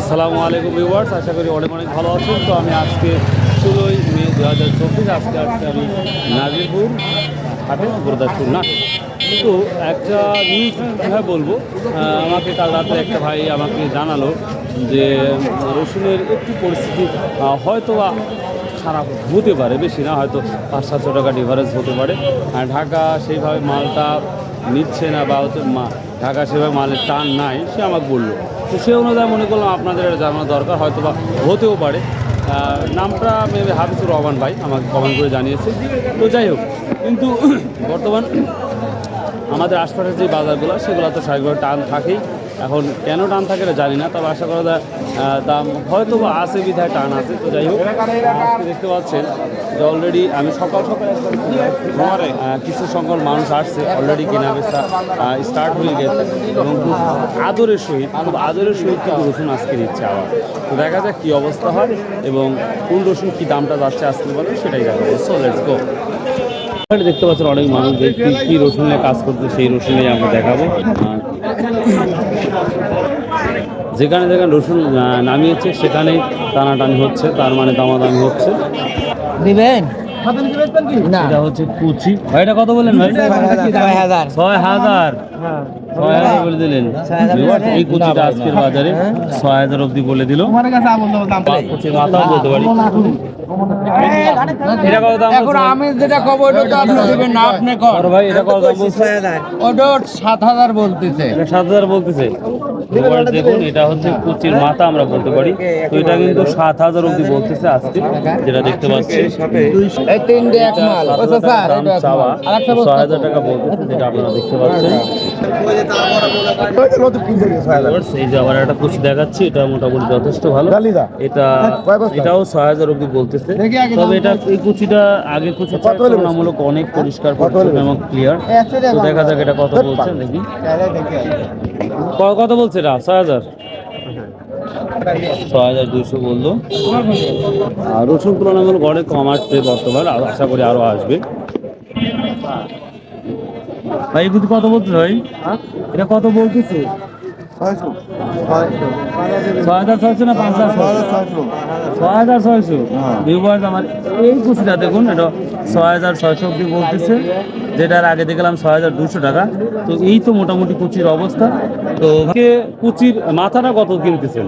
আসসালামু আলাইকুম ভিউয়ার্স, আশা করি অনেক অনেক ভালো আছেন। তো আমি আজকে ষোলোই মে দু হাজার চব্বিশ, আজকে আজকে আমি নাজিরপুর হাটে, গুরুদাসপুর না কিন্তু একটা নিউজ কীভাবে বলব? আমাকে কাল রাতে একটা ভাই আমাকে জানালো যে, রসুনের একটু পরিস্থিতি হয়তো বা খারাপ হতে পারে, বেশি না, হয়তো পাঁচ সাতশো টাকা ডিভারেজ হতে পারে। আর ঢাকা সেইভাবে মালটা নিচ্ছে না, বা হচ্ছে ঢাকা সেভাবে মালের টান নাই, সে আমাকে বলল। তো সে অনুযায়ী মনে করলাম আপনাদের জানানো দরকার হয়তো বা হতেও পারে। নামটা মেবি হাফিজুর রহমান ভাই আমাকে কমেন্ট করে জানিয়েছে। তো যাই হোক, কিন্তু বর্তমান আমাদের আশপাশের যে বাজারগুলো সেগুলো তো স্বাভাবিকভাবে টান থাকেই। এখন কেন টান থাকে জানি না, তবে আশা করা দাম হয়তো বা আছে, বিধায় টান আছে, তো যাই হোক দেখতে পাচ্ছেন যে অলরেডি আমি সকাল সকাল কিছু সংখ্যক মানুষ আসছে অলরেডি কেনা বেচা স্টার্ট হয়ে গেছে, এবং খুব আদরের সহিত, খুব আদরের সহিত কিন্তু রসুন আজকে নিচ্ছে আবার। তো দেখা যাক কী অবস্থা হয়, এবং কোন রসুন কী দামটা যাচ্ছে আজকে বলে সেটাই দেখা সো লেটস গো দেখতে পাচ্ছেন অনেক মানুষ যে কি রসুনে কাজ করছে, সেই রসুনে আমরা দেখাবো। যেখানে যেখানে রসুন নামিয়েছে সেখানেই টানাটানি হচ্ছে তার মানে দামাদামি হচ্ছে। দিবেন এটা হচ্ছে কুচি। ভাই এটা কত বললেন ভাই? ছয় হাজার। ছয় হাজার। ছয় হাজার। বলে দিলেন। ছয় হাজার Viewers, এই কুচিটা আজকের বাজারে ছয় হাজার অব্দি বলে দিল। কুচির মাথাও বলতে পারি। এটা কত দাম এখন বলছে? আমি যেটা কব ওটা আপনি দেবেন না আপনি কর। ভাই এটা কত দাম বলছে? ওটা সাত হাজার বলতেছে। সাত হাজার বলতেছে। এবার দেখুন এটা হচ্ছে কুচির মাথা আমরা বলতে পারি। তো এটা কিন্তু সাত হাজার অব্দি বলতেছে আজকে যেটা দেখতে পাচ্ছি। ছয় হাজার টাকা বলতেছে যেটা আপনারা দেখতে পাচ্ছেন। এই যে আবার একটা কুচি দেখাচ্ছি এটা মোটামুটি যথেষ্ট ভালো। এটা এটাও ছয় হাজার অব্দি বলতেছে। তবে এটা এই কুচিটা আগে কুচি তুলনামূলক অনেক পরিষ্কার এবং ক্লিয়ার দেখা যাক এটা কত বলছে দেখি। ক- কত বলছে এটা ছয় হাজার। ছয় হাজার দুইশো বলল। আর রসুন তুলনামূলক অনেক কম আসবে বর্তমান আর আশা করি আরও আসবে। ভাই এগুলো কত বলছে ভাই? এটা কত বলতেছে? ছয় হাজার ছয়শো না পাঁচ হাজার ছয় হাজার ছয়শো। ভিউয়ার্স আমার এই কুচিটা দেখুন এটা ছয় হাজার ছয়শো অব্দি বলতেছে। যেটার আগে দেখলাম ছয় হাজার দুশো টাকা। তো এই তো মোটামুটি কুচির অবস্থা। তো কুচির মাথাটা কত কিনতেছেন?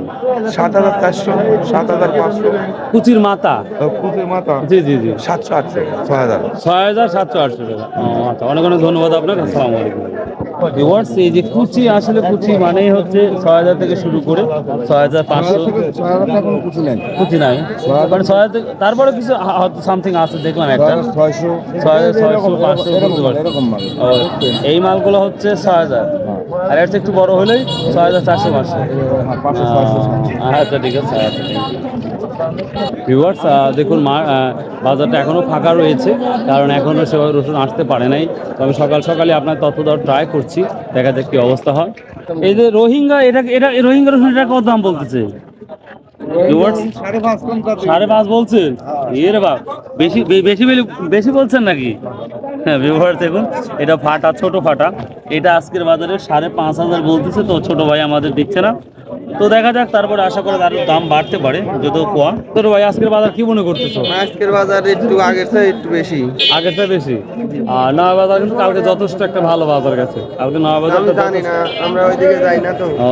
সাত হাজার চারশো সাত হাজার পাঁচশো। কুচির মাথা? কুচির মাথা। জি জি জি। সাতশো আটশো ছয় হাজার। ছয় হাজার সাতশো আটশো টাকা। আচ্ছা অনেক অনেক ধন্যবাদ আপনাকে। আসসালামু আলাইকুম। ভিউয়ার্স এই যে কুচি আসলে কুচি মানেই হচ্ছে ছয় হাজার থেকে শুরু করে ছয় হাজার পাঁচশো। কুচি নেই। কুচি নাই। মানে ছয় হাজার তারপরে কিছু সামথিং আছে দেখলাম একটা। ছয়শো ছয় হাজার ছয়শো পাঁচশো এই মালগুলো হচ্ছে ছয় হাজার। আর এর একটু বড় হলেই ছয় হাজার চারশো পাঁচশো। হ্যাঁ, পাঁচশো ছয়শো। আহ, আচ্ছা ঠিক আছে আচ্ছা ভিউয়ার্স দেখুন বাজারটা এখনও ফাঁকা রয়েছে, কারণ এখনও সেভাবে রসুন আসতে পারে নাই। তবে সকাল সকালে আপনার তথ্য দেওয়ার ট্রাই করছি, দেখা যাক কি অবস্থা হয়। এই যে রোহিঙ্গা, এটা এটা, রোহিঙ্গা রসুন, এটা কত দাম বলতেছে? সাড়ে পাঁচ বলছেন এর বাপ, বেশি বেশি- বেশি বলছেন নাকি? হ্যাঁ ব্যবহার দেখুন, এটা ফাটা, ছোট ফাটা। এটা আজকের বাজারে সাড়ে পাঁচ হাজার বলতেছে, তো ছোট ভাই আমাদের দিচ্ছে না। তো দেখা যাক তারপরে আশা করে আরও দাম বাড়তে পারে যদিও কোয়া তোর ভাই আজকের বাজার কি মনে করতেছো? আজকের বাজার একটু আগের চেয়ে একটু বেশি। আগের চেয়ে বেশি? আর নয়া বাজার কিন্তু কালকে যথেষ্ট একটা ভালো বাজার গেছে। কালকে নয়া বাজার আমি জানি না আমরা ওইদিকে যাই না তো। ও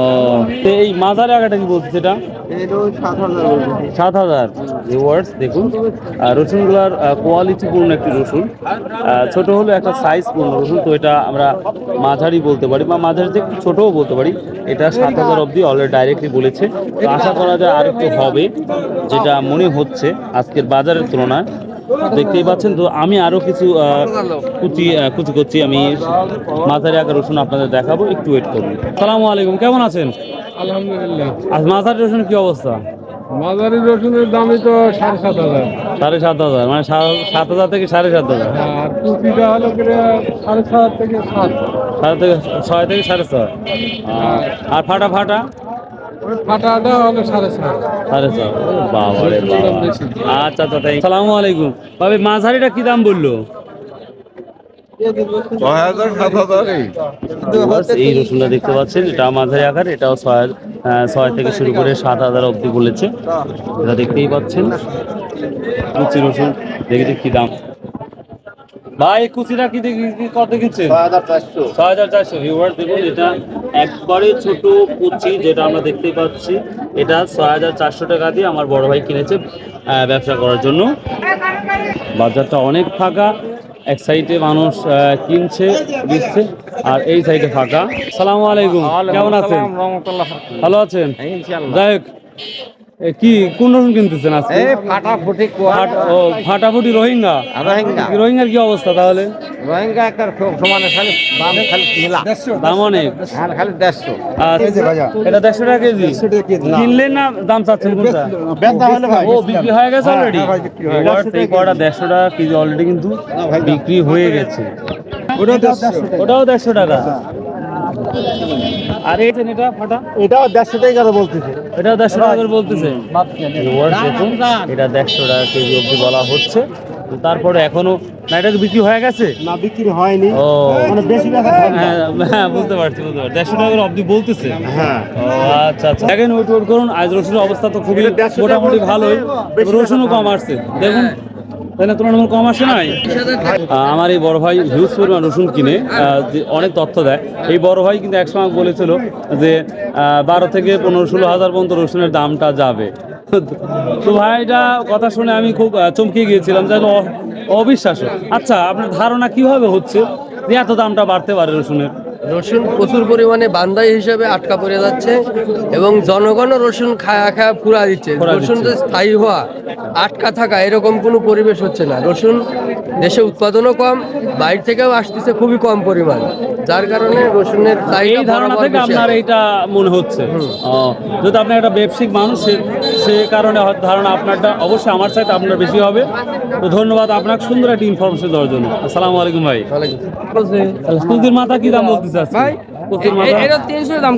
তো এই মাজারে আগাটা কি বলছিস এটা? সাত হাজার। ভিউয়ার্স দেখুন। আর রসুনগুলার কোয়ালিটিপূর্ণ একটি রসুন। ছোট হলো একটা সাইজ পূর্ণ রসুন তো এটা আমরা মাঝারি বলতে পারি বা মাঝারি একটু ছোটও বলতে পারি। এটা সাত হাজার অবধি অলরেডি ডাইরেক্টলি বলেছে। তো আশা করা যায় আর একটু হবে যেটা মনে হচ্ছে আজকের বাজারের তুলনায়। দেখতেই পাচ্ছেন তো আমি আরও কিছু কুচি কুচি কুচি আমি মাঝারি আকার রসুন আপনাদের দেখাবো একটু ওয়েট করুন সালামু আলাইকুম কেমন আছেন? আলহামদুলিল্লাহ। আজ মাঝারি রসুন কি অবস্থা? মাঝারি রসুনের দামই তো সাড়ে সাত হাজার। সাড়ে সাত হাজার মানে সাত হাজার থেকে সাড়ে সাত হাজার। আর টুপিটা হলো সাড়ে সাত থেকে সাত। সাড়ে থেকে ছয় থেকে সাড়ে ছয়। আর- আর ফাটা ফাটা? আচ্ছা আচ্ছা আলাইকুম। ভাবি, মাঝারিটা কি দাম বলল? এই রসুনটা দেখতে পাচ্ছেন মাঝারি আকার, এটাও ছয় ছয় থেকে শুরু করে সাত হাজার বলেছে। এটা দেখতেই পাচ্ছেন। রসুন, দেখি দেখি কি দাম। ভাই কুচিটা কি দেখি কি কত কিনছে ছয় হাজার চারশো। ভিউয়ার দেখুন এটা একবারে ছোট কুচি যেটা আমরা দেখতেই পাচ্ছি। এটা ছয় হাজার চারশো টাকা দিয়ে আমার বড় ভাই কিনেছে আহ, ব্যবসা করার জন্য। বাজারটা অনেক ফাঁকা এক সাইডে মানুষ আহ, কিনছে দিচ্ছে আর এই সাইডে ফাঁকা। সালামু আলাইকুম কেমন আছেন? ভালো আছেন? যাই হোক কি কোন রকম কিনতেছেন আজকে? ফাটাফুটি ও ফাটাফুটি রোহিঙ্গা? রোহিঙ্গা। রোহিঙ্গার কি অবস্থা তাহলে? রোহিঙ্গা একটা সমানে খালি দাম খালি মিলা দাম অনেক। আর খালি দেড়শো। আচ্ছা, এটা দেড়শো টাকা কেজি? কিনলেন না দাম চাচ্ছেন কোনটা? ও বিক্রি হয়ে গেছে অলরেডি এই কটা দেড়শো টাকা কেজি অলরেডি কিন্তু বিক্রি হয়ে গেছে। ওটাও দেড়শো। টাকা। আর এই যে এটা ফাটা? এটাও দেড়শো টাকা করে বলতেছে। এটাও দেড়শো টাকা করে বলতেছে। এটা দেড়শো টাকা কেজি অবধি বলা হচ্ছে। তারপরে এখনও না এটা বিক্রি হয়ে গেছে? না বিক্রি হয়নি। ও। মানে বেশি টাকা হ্যাঁ হ্যাঁ বুঝতে পারছি বুঝতে পারছি। দেড়শো টাকা করে অবধি বলতেছে? হ্যাঁ। আচ্ছা আচ্ছা। দেখেন ওয়েট ওয়েট করুন। আজ রসুনের অবস্থা তো খুবই মোটামুটি ভালোই। রসুনও কম আসছে। দেখুন তাই না তুলনামূলক কম আসে নাই? আমার এই বড় ভাই হিউজ পরিমাণ রসুন কিনে অনেক তথ্য দেয়। এই বড় ভাই কিন্তু একসময় বলেছিল যে বারো থেকে পনেরো ষোলো হাজার পর্যন্ত রসুনের দামটা যাবে। তো ভাইটা কথা শুনে আমি খুব আহ, চমকে গিয়েছিলাম যেন অ- অবিশ্বাস্য। আচ্ছা আপনার ধারণা কীভাবে হচ্ছে যে এত দামটা বাড়তে পারে রসুনের? রসুন প্রচুর পরিমাণে বান্দাই হিসেবে আটকা পড়ে যাচ্ছে এবং জনগণও রসুন খায়া খায়া পুরা দিচ্ছে। রসুন যে স্থায়ী হওয়া আটকা থাকা এরকম কোনো পরিবেশ হচ্ছে না। রসুন দেশে উৎপাদনও কম বাইরে থেকেও আসতেছে খুবই কম পরিমাণ। যার কারণে রসুনের এই ধারণা থেকে আপনার। এইটা মনে হচ্ছে। যদি আপনি একটা ব্যবসায়িক মানুষ সে- সে কারণে ধারণা আপনারটা অবশ্যই আমার চাইতে আপনার বেশি হবে। তো ধন্যবাদ আপনাকে সুন্দর একটা ইনফরমেশন দেওয়ার জন্য। আসসালামু আলাইকুম ভাই। কুলতির মাথা কি দাম বলতে চাচ্ছি তিনশো দাম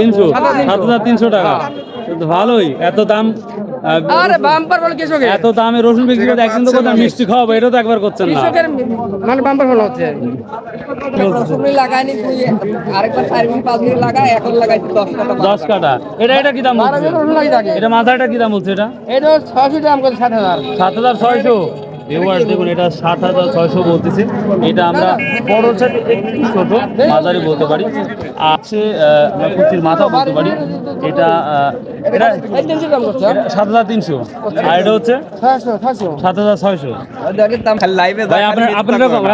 তিনশো? সাত হাজার তিনশো টাকা। ভালোই এত দাম আরে বাম্পার বলে কৃষকের এত দামে রসুন বিক্রি করে একদিন তো কোথাও মিষ্টি খাওয়াবো এটা তো একবার করছেন না। মানে বাম্পার ফল হচ্ছে। লাগাইনি তুই আরেকবার চার মিনিট পাঁচ মিনিট লাগা এখন লাগাইছি দশ কাটা দশ কাটা এটা এটা কি দাম বলছে? এটা মাথাটা কি দাম বলছে এটা? এটা ছয়শো দাম করে সাত হাজার। সাত হাজার ছয়শো? ভিউয়ার্স দেখুন এটা সাত হাজার ছয়শো বলতেছে। এটা আমরা বড় সাথে একটু ছোট মাঝারি বলতে পারি। আছে আমরা কুচির মাথা বলতে পারি। এটা সাত হাজার তিনশো। আর এটা হচ্ছে সাত হাজার ছয়শো। ভাই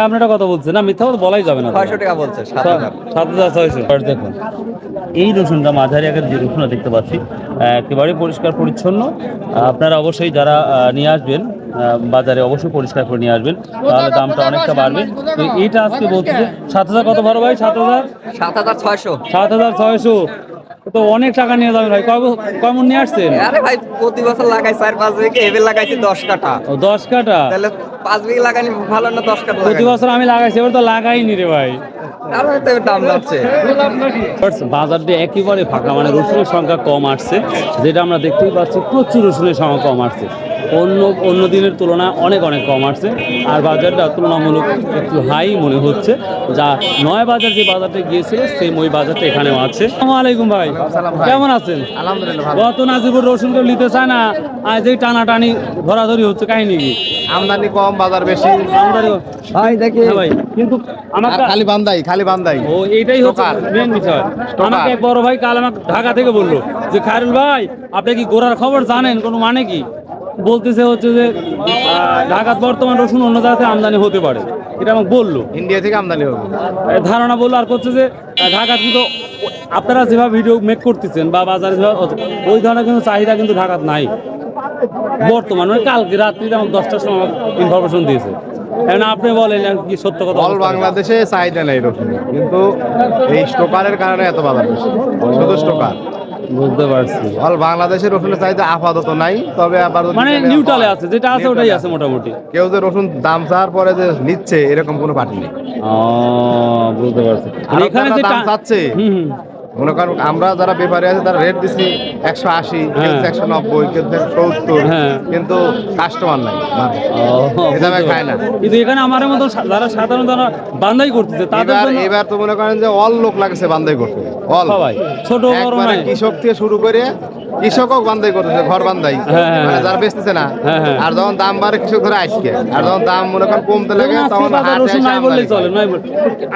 আপনারা কথা বলছেন না মিথ্যা কথা বলাই যাবে না ছয়শো টাকা বলছে সাত হাজার। ছয়শো। দেখুন এই রসুনটা মাঝারি যে রসুনটা দেখতে পাচ্ছি একেবারে পরিষ্কার পরিচ্ছন্ন। আপনারা অবশ্যই যারা নিয়ে আসবেন বাজারে অবশ্যই পরিষ্কার করে নিয়ে আসবেন। তাহলে দামটা অনেকটা বাড়বে। তো এইটা আজকে বলছে সাত হাজার কত বড় ভাই? সাত হাজার? সাত হাজার ছয়শো। সাত হাজার ছয়শো। তো অনেক টাকা নিয়ে যাবেন ভাই। কয় ব- কয় মন নিয়ে আসছেন? আরে ভাই প্রতি বছর লাগাই চার পাঁচ বিঘে এবার লাগাইছি দশ কাটা ও দশ কাটা তাহলে পাঁচ বিঘে লাগানি ভালো না দশ কাটা প্রতি বছর আমি লাগাইছি এবার তো লাগাইনি রে ভাই। তারপরে তো দাম যাচ্ছে। বাজার দিয়ে একেবারে ফাঁকা মানে রসুনের সংখ্যা কম আসছে যেটা আমরা দেখতেই পাচ্ছি প্রচুর রসুনের সংখ্যা কম আসছে। অন্য অন্য দিনের তুলনায় অনেক অনেক কম আসছে। আর বাজারটা তুলনামূলক একটু হাই মনে হচ্ছে। যা নয় বাজার যে বাজারটা গিয়েছিল সেম ওই বাজারটা এখানেও আছে। আলাইকুম ভাই। কেমন আছেন? আলহামদুলিল্লাহ গত নাজিপুর রসুন কেউ নিতে চায় না আজ এই টানাটানি ধরাধরি হচ্ছে কাহিনী কি? আমদানি কম বাজার বেশি। আমদানি ভাই দেখি। হ্যাঁ ভাই কিন্তু আমার কা- খালি বান্দাই খালি বান্দাই। ও এইটাই হচ্ছে মেন বিষয়। আমাকে এক বড় ভাই কাল আমাকে ঢাকা থেকে বলল যে খায়রুল ভাই আপনি কি গোড়ার খবর জানেন? কোনো মানে কি? বলতেছে হচ্ছে যে ঢাকাত বর্তমান রসুন অন্য জায়গাতে আমদানি হতে পারে। এটা আমাকে বলল। ইন্ডিয়া থেকে আমদানি হবে। ধারণা বলল আর করছে যে ঢাকাত কিন্তু আপনারা যেভাবে ভিডিও মেক করতেছেন বা বাজারে ওই ধরনের কিন্তু চাহিদা কিন্তু ঢাকাত নাই। বর্তমান মানে কালকে রাত্রিতে আমাকে দশটার সময় আমাকে ইনফরমেশন দিয়েছে। এখন আপনি বলেন কি সত্য কথা অল বাংলাদেশে চাহিদা নেই রসুন কিন্তু এই স্টোকারের কারণে এত বাজার বেশি। শুধু স্টোকার। বুঝতে পারছি। অল বাংলাদেশের রসুনের চাহিদা আপাতত নাই তবে আবার মানে নিউট্রালে আছে যেটা আছে ওটাই আছে মোটামুটি। কেউ যে রসুন দাম চাওয়ার পরে যে নিচ্ছে এরকম কোনো পার্টি নেই। বুঝতে পারছি। এখানে যে দাম চাচ্ছে। মনে করেন আমরা যারা ব্যাপারে আছে তারা রেট দিচ্ছি একশো আশি হ্যাঁ। একশো নব্বই কিন্তু সত্তর হ্যাঁ। কিন্তু কাস্টমার নাই। খায় না। কিন্তু এখানে আমার মতো যারা সাধারণ যারা বান্দাই করতেছে তাদের এবার তো মনে করেন যে অল লোক লাগছে বান্দাই করতে। অল ছোট বড় কৃষক থেকে শুরু করে কৃষকও বান্ধাই করতেছে ঘর বান্ধাই। হ্যাঁ, হ্যাঁ, মানে হ্যাঁ। যারা বেচতেছে না। আর যখন দাম বাড়ে কৃষক ধরে আজকে আর যখন দাম মনে করেন কমতে লাগে তখন রসুন নাই বললেই চলে নাই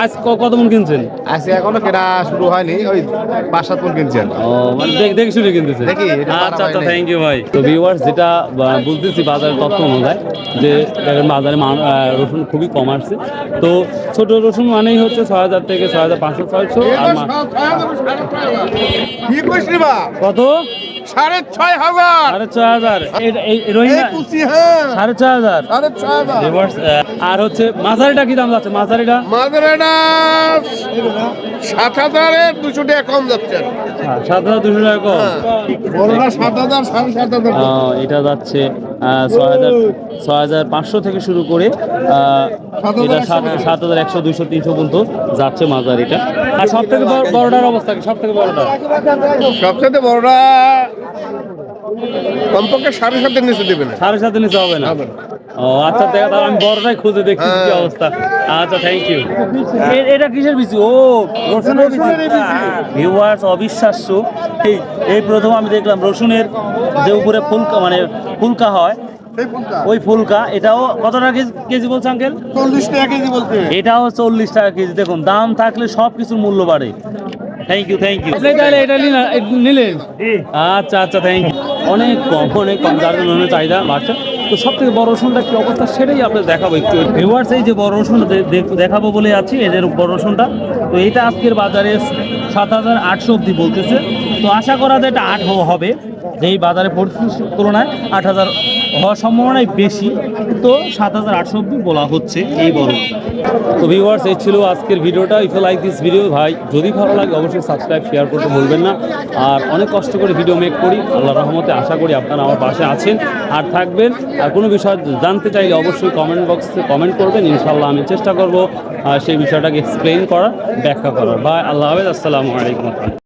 আজ কত মন কিনছেন? আজকে এখনও কেনা শুরু হয়নি ওই পাঁচ সাত মন কিনছেন। ও মানে দেখ দেখে শুনে কিনতেছে। দেখি, আচ্ছা আচ্ছা হয় থ্যাংক ইউ ভাই। তো ভিউয়ার্স যেটা বুঝতেছি বাজারের তথ্য অনুযায়ী যে দেখেন বাজারে মান- রসুন খুবই কম আসছে। তো ছোট রসুন মানেই হচ্ছে ছয় হাজার থেকে ছয় হাজার পাঁচশো ছয়শো কত? সাড়ে ছয় হাজার। সাড়ে ছয় হাজার। এই- এই রোহিঙ্গা হ্যাঁ। সাড়ে ছয় হাজার। সাড়ে ছয় হাজার। আর হচ্ছে মাঝারিটা কি দাম যাচ্ছে? মাঝারিটা? মাদারেটা সাত হাজারের দুশো টাকা কম যাচ্ছে। সাত হাজার দুশো টাকা কম। সাত হাজার সাড়ে সাত হাজার এটা যাচ্ছে ছয় হাজার হাজার পাঁচশো থেকে শুরু করে এটা সাত হাজার একশো দুইশো তিনশো পর্যন্ত যাচ্ছে মাঝারিটা। আর সব থেকে বড়টার অবস্থা সব থেকে বড়টা? সবচেয়ে বড়রা কমপক্ষে সাড়ে সাতের নিচে দেবে না। সাড়ে সাথে নিচে হবে না? ও আচ্ছা দেখা আমি বড়টাই খুঁজে দেখছি কি হ্যাঁ। অবস্থা। আচ্ছা থ্যাংক ইউ এটা কিসের বিচি? ও রসুনের ভিউয়ার্স অবিশ্বাস্য। এই এই প্রথম আমি দেখলাম রসুনের যে উপরে ফুলকা মানে ফুলকা হয় ওই ফুলকা এটাও কত টাকা কেজি- কেজি বলছে আঙ্কেল চল্লিশ টাকা কেজি বলতে এটাও চল্লিশ টাকা কেজি। দেখুন দাম থাকলে সব কিছুর মূল্য বাড়ে। থ্যাংক ইউ থ্যাংক ইউ তাহলে এটা নিলে আচ্ছা আচ্ছা থ্যাংক ইউ অনেক কম অনেক কম যার জন্য চাহিদা বাড়ছে। তো সব থেকে বড় রসুনটা কি অবস্থা সেটাই আপনাদের দেখাবো একটু। ভিউয়ার্স এই যে বড় রসুন দেখাবো বলে আছি এদের বড় রসুনটা। তো এটা আজকের বাজারে সাত হাজার আটশো অব্দি বলতেছে। তো আশা করা যায় এটা আট হবে যেই বাজারে পরিস্থিতির তুলনায় আট হাজার হওয়ার সম্ভাবনাই বেশি। তো সাত হাজার আটশো অব্দি বলা হচ্ছে এই বড় তো ভিউয়ার্স এই ছিল আজকের ভিডিওটা। ইফ লাইক দিস ভিডিও ভাই, যদি ভালো লাগে, অবশ্যই সাবস্ক্রাইব শেয়ার করতে ভুলবেন না। আর অনেক কষ্ট করে ভিডিও মেক করি। আল্লাহ রহমতে আশা করি আপনারা আমার পাশে আছেন আর থাকবেন। আর কোনো বিষয় জানতে চাইলে অবশ্যই কমেন্ট বক্সে কমেন্ট করবেন। ইনশাল্লাহ আমি চেষ্টা করব সেই বিষয়টাকে এক্সপ্লেন করার, ব্যাখ্যা করার। ভাই, আল্লাহ হাফেজ। আসসালামু আলাইকুম।